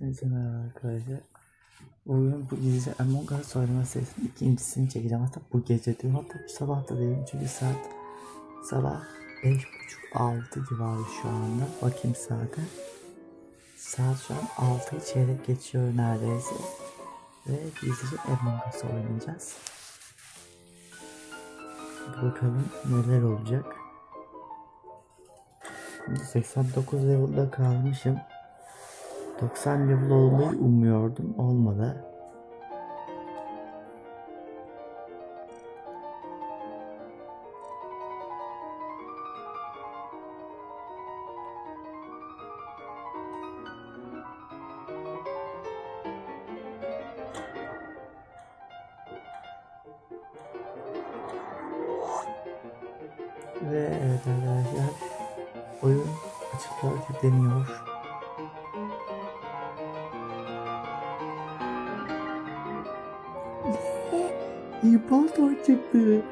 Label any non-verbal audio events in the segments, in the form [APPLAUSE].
Hepinize merhaba arkadaşlar. Bugün bu gece Among Us oynama serisinin ikincisini çekeceğim. Hatta bu gece diyorum. Hatta bu sabah da değilim çünkü saat sabah 5.30-6 civarı şu anda. Bakayım saate. Saat şu an 6 çeyrek geçiyor neredeyse. Ve gizlice Among Us oynayacağız. Bakalım neler olacak. Şimdi 89 level'da kalmışım. 90 level olmayı umuyordum. Olmadı. Ve evet arkadaşlar oyun açık olarak deniyor. İmparator çıktı.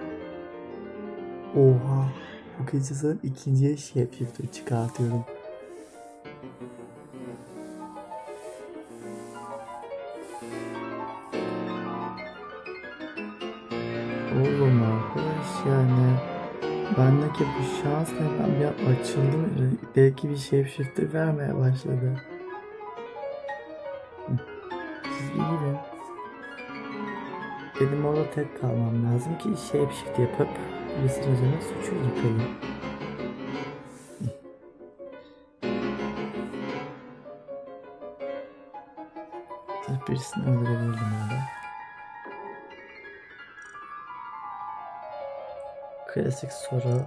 Oha. Bu gece sanırım ikinciye shapeshifter çıkartıyorum. Oğlum arkadaş yani bendeki bu şans ne ben bir açıldım belki bir shapeshifter vermeye başladı. Benim orada tek kalmam lazım ki shapeshift yapıp birisinin üzerine suçu. Sırf birisini öldürebildim orada. Klasik soru.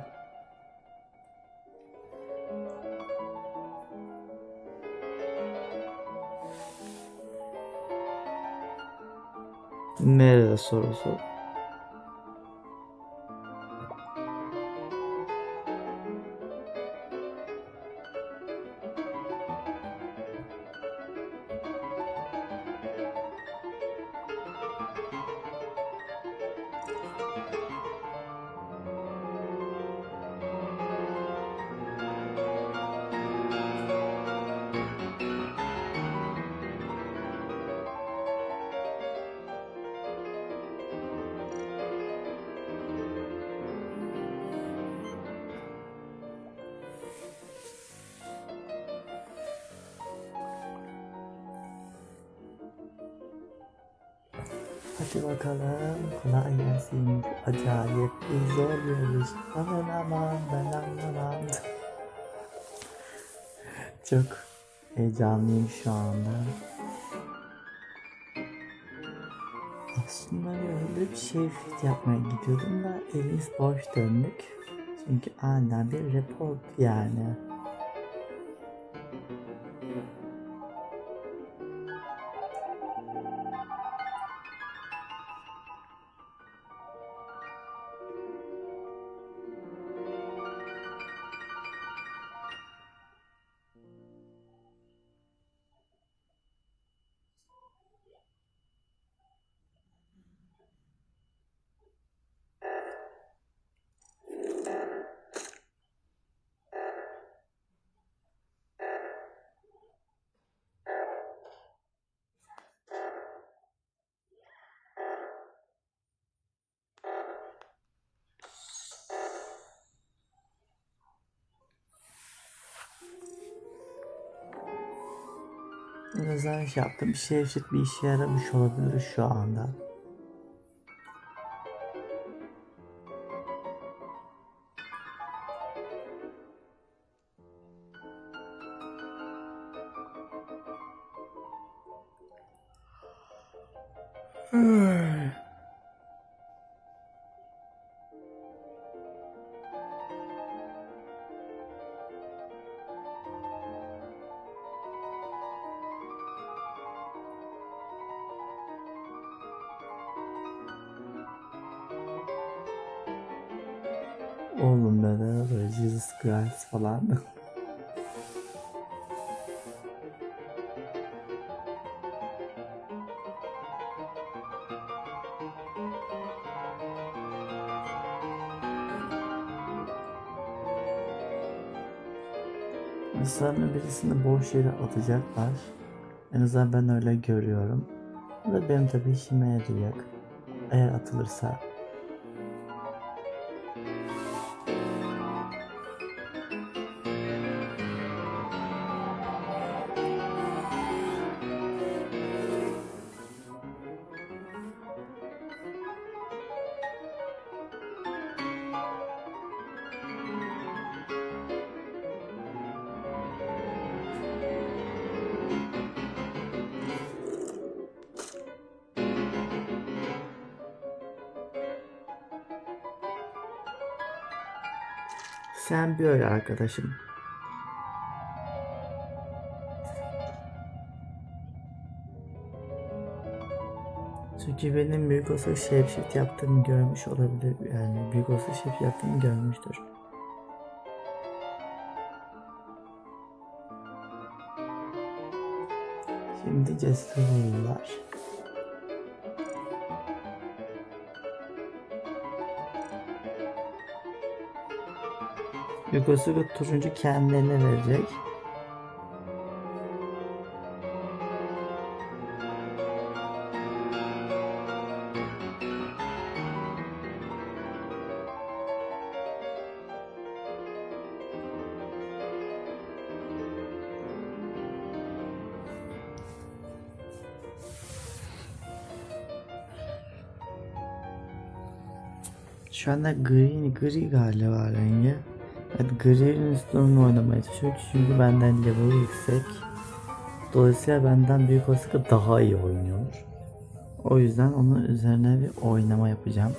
メールだ、そろそろ。Hadi bakalım kolay gelsin. Acayip bir zor yarış. Aman aman ben anlamam. Çok heyecanlıyım şu anda. Aslında böyle bir şey fit yapmaya gidiyordum da elimiz boş döndük. Çünkü aniden bir report yani. Şey yaptım. Bir şey eşit bir işe yaramış olabilir şu anda. Oğlum de böyle Jesus Christ falan. [LAUGHS] Mesela birisini boş yere atacaklar. En azından ben öyle görüyorum. Bu da benim tabii işime yarayacak. Eğer atılırsa. Sen bir öyle arkadaşım. Çünkü benim büyük olsa şevşit yaptığımı görmüş olabilir. Yani büyük olsa şevşit yaptığımı görmüştür. Şimdi cesur Yugosu ve turuncu kendilerine verecek. Şu anda gri, gri galiba rengi. Evet gri'nin üstünü oynamaya çalışıyor çünkü benden level yüksek. Dolayısıyla benden büyük olasılıkla daha iyi oynuyor. O yüzden onun üzerine bir oynama yapacağım.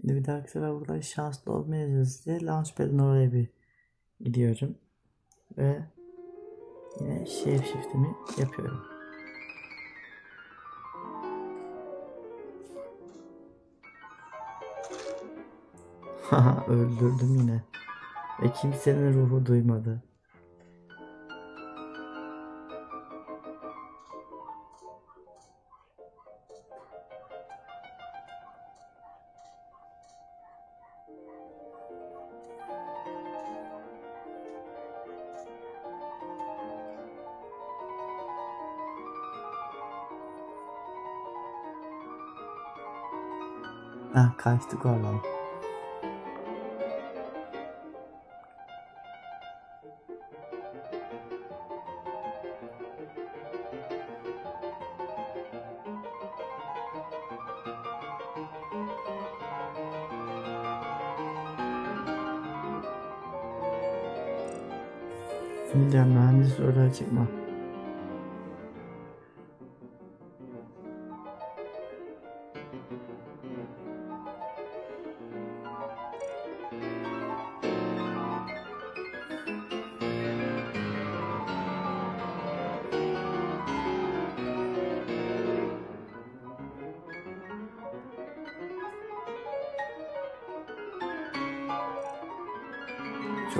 Şimdi bir dahaki sefer burada şanslı olmayacağız diye Launchpad'in oraya bir gidiyorum. Ve yine shape shift'imi yapıyorum. [LAUGHS] Haha öldürdüm yine. Ve kimsenin ruhu duymadı. Ah kaçtık oradan. Şimdi mühendis oraya çıkma.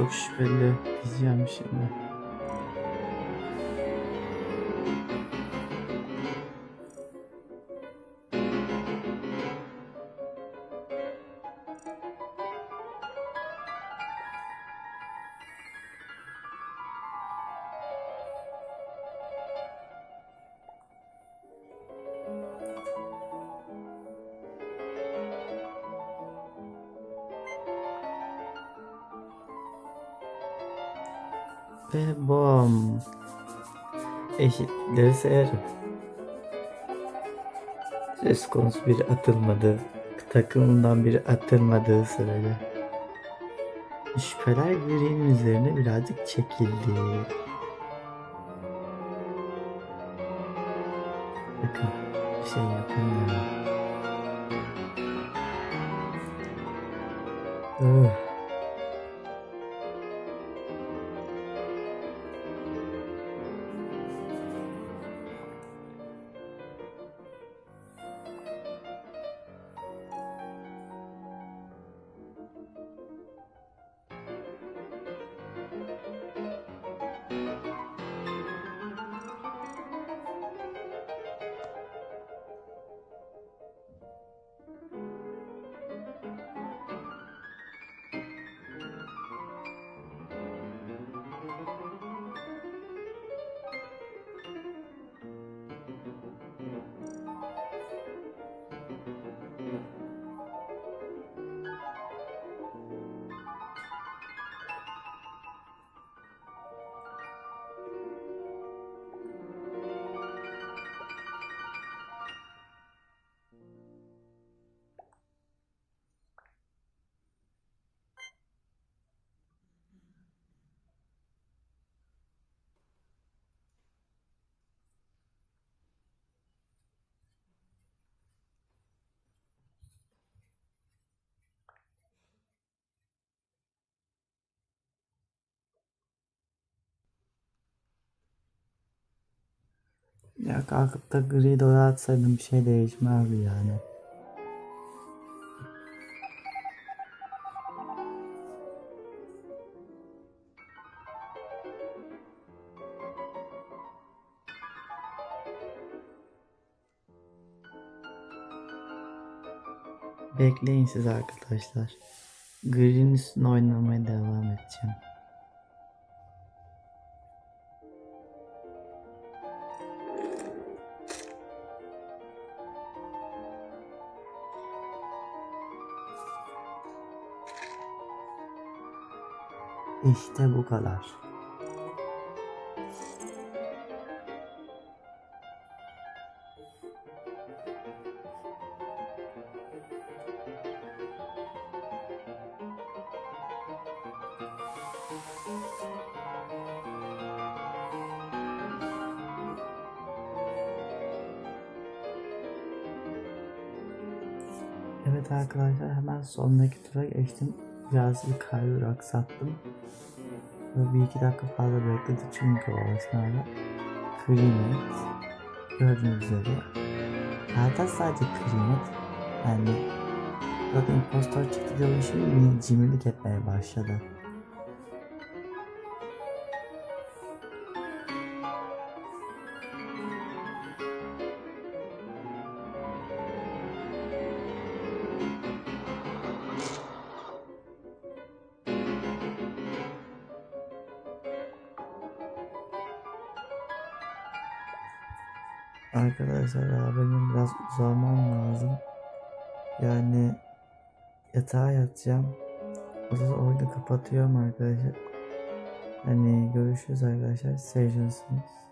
Çok şüpheli diyeceğim şimdi. Ve bom. Eşitleri sayarım. Söz konusu biri atılmadı. Takımından biri atılmadığı sürece. Şüpheler gri'nin üzerine birazcık çekildi. Bakın bir şey yapamıyorum. Ugh. Ya kalkıp da gri doya atsaydım bir şey değişmezdi yani. Bekleyin siz arkadaşlar. Green üstüne oynamaya devam edeceğim. İşte bu kadar. Evet arkadaşlar hemen sonraki tura geçtim. Biraz bir kalbi aksattım. Ve bir iki dakika fazla bekledi çünkü o esnada Krimet gördüğünüz üzere zaten sadece Krimet yani zaten impostor çıktı diye şimdi beni cimrilik etmeye başladı. Arkadaşlar ya benim biraz uzanmam lazım. Yani yatağa yatacağım. O zaman oyunu kapatıyorum arkadaşlar. Hani görüşürüz arkadaşlar. Seveceksiniz.